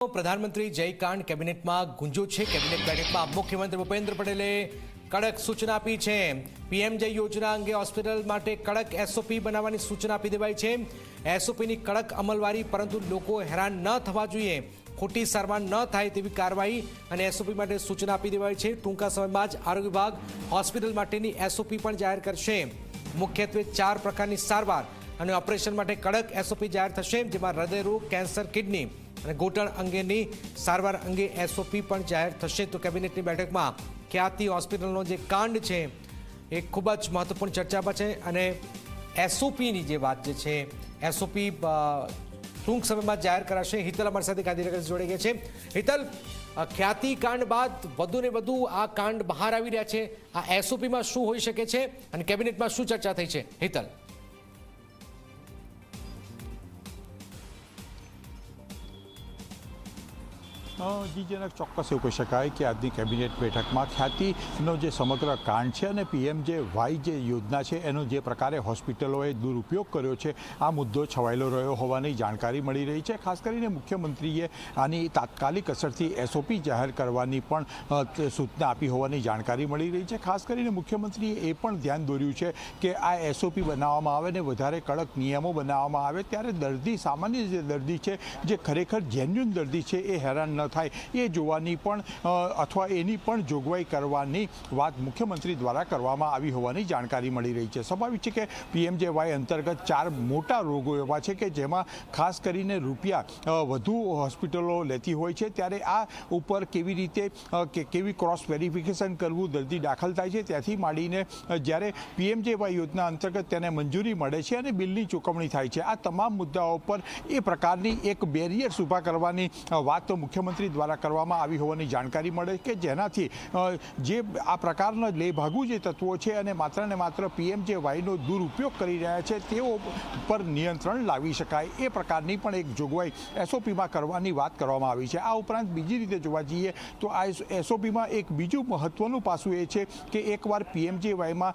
પ્રધાનમંત્રી જય કાંડ કેબિનેટમાં ગુંજો છે. કેબિનેટ બેઠકમાં મુખ્યમંત્રી ભૂપેન્દ્ર પટેલે કડક સૂચના આપી છે. પીએમ જય યોજના અંગે હોસ્પિટલ માટે કડક એસઓપી બનાવવાની સૂચના આપી દેવાઈ છે. એસઓપીની કડક અમલવારી પરંતુ લોકો હેરાન ન થવા જોઈએ. ખોટી સારવાર ન થાય તેવી કાર્યવાહી અને એસઓપી માટે સૂચના આપી દેવાઈ છે. ટૂંકા સમયમાં જ આરોગ્ય વિભાગ હોસ્પિટલ માટેની એસઓપી પણ જાહેર કરશે. મુખ્યત્વે ચાર પ્રકારની સારવાર અને ઓપરેશન માટે કડક એસઓપી જાહેર થશે, જેમાં હૃદયરોગ, કેન્સર, કિડની અને ગોટણ અંગેની સારવાર અંગે એસઓપી પણ જાહેર થશે. તો કેબિનેટની બેઠકમાં ખ્યાતિ હોસ્પિટલનો જે કાંડ છે, એ ખૂબ જ મહત્વપૂર્ણ ચર્ચામાં છે અને એસઓપીની જે વાત જે છે એસઓપી ટૂંક સમયમાં જાહેર કરાશે. હિતલ અમારી સાથે ગાંધીનગર જોડાઈ ગયા છે. હિતલ ખ્યાતિ કાંડ બાદ વધુ ને વધુ આ કાંડ બહાર આવી રહ્યા છે. આ એસઓપીમાં શું હોઈ શકે છે અને કેબિનેટમાં શું ચર્ચા થઈ છે? હિતલ. જીજનક ચોક્કસ એવું કહી શકાય કે આજની કેબિનેટ બેઠકમાં ખ્યાતિનો જે સમગ્ર કાંડ છે અને પીએમ જે વાય જે યોજના છે, એનો જે પ્રકારે હોસ્પિટલોએ દુરુપયોગ કર્યો છે, આ મુદ્દો છવાયેલો રહ્યો હોવાની જાણકારી મળી રહી છે. ખાસ કરીને મુખ્યમંત્રીએ આની તાત્કાલિક અસરથી એસઓપી જાહેર કરવાની પણ સૂચના આપી હોવાની જાણકારી મળી રહી છે. ખાસ કરીને મુખ્યમંત્રીએ એ પણ ધ્યાન દોર્યું છે કે આ એસઓપી બનાવવામાં આવે ને વધારે કડક નિયમો બનાવવામાં આવે, ત્યારે દર્દી, સામાન્ય જે દર્દી છે, જે ખરેખર જેન્યુન દર્દી છે, એ હેરાન ન થાય. એ જોવાની પણ અથવા એની પણ જોગવાઈ કરવાની વાત મુખ્યમંત્રી દ્વારા કરવામાં આવી હોવાની જાણકારી મળી રહી છે. સ્વાભાવિક છે કે પીએમજેવાય અંતર્ગત ચાર મોટા રોગો એવા છે કે જેમાં ખાસ કરીને રૂપિયા વધુ હોસ્પિટલો લેતી હોય છે. ત્યારે આ ઉપર કેવી રીતે કેવી ક્રોસ વેરિફિકેશન કરવું દર્દી દાખલ થાય છે, ત્યાંથી માંડીને જ્યારે પીએમજેવાય યોજના અંતર્ગત તેને મંજૂરી મળે છે અને બિલની ચૂકવણી થાય છે. આ તમામ મુદ્દાઓ પર એ પ્રકારની એક બેરિયર્સ ઊભા કરવાની વાત તો મુખ્યમંત્રી દ્વારા કરવામાં આવી હોવાની જાણકારી મળે કે જેનાથી જે આ પ્રકારના લેભાગુ જે તત્વો છે અને માત્ર ને માત્ર પીએમ જે વાયનો દુરુપયોગ કરી રહ્યા છે, તેઓ પર નિયંત્રણ લાવી શકાય. એ પ્રકારની પણ એક જોગવાઈ એસઓપીમાં કરવાની વાત કરવામાં આવી છે. આ ઉપરાંત બીજી રીતે જોવા જઈએ, તો આ એસઓપીમાં એક બીજું મહત્વનું પાસું એ છે કે એકવાર પીએમજેવાયમાં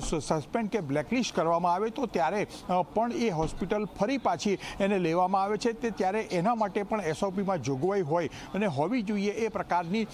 સસ્પેન્ડ કે બ્લેકલિસ્ટ કરવામાં આવે, તો ત્યારે પણ એ હોસ્પિટલ ફરી પાછી એને લેવામાં આવે છે. તે ત્યારે એના માટે પણ એસઓપીમાં જોગવાઈ હોય અને હોવી જોઈએ એ પ્રકારની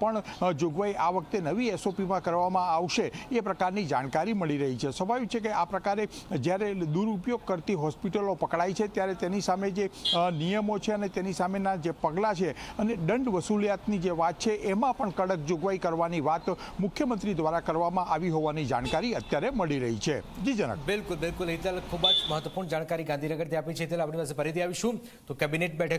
પણ જોગવાઈ આ વખતે નવી એસઓપીમાં કરવામાં આવશે એ પ્રકારની જાણકારી મળી રહી છે. સ્વાભાવિક છે કે આ પ્રકારે જ્યારે દુરુપયોગ કરતી હોસ્પિટલો પકડાય છે, ત્યારે તેની સામે જે નિયમો છે અને તેની સામેના જે પગલાં છે અને દંડ વસૂલિયાતની જે વાત છે, એમાં પણ કડક જોગવાઈ કરવાની વાત મુખ્યમંત્રી દ્વારા કરવામાં આવી હોવાની જાણકારી અત્યારે મળી રહી છે. જી જનક. બિલકુલ બિલકુલ. હિતલ ખૂબ જ મહત્વપૂર્ણ જાણકારી ગાંધીનગરથી આપી છે. હિતલ આપણી પાસે ફરીથી આવીશું. તો કેબિનેટ બેઠક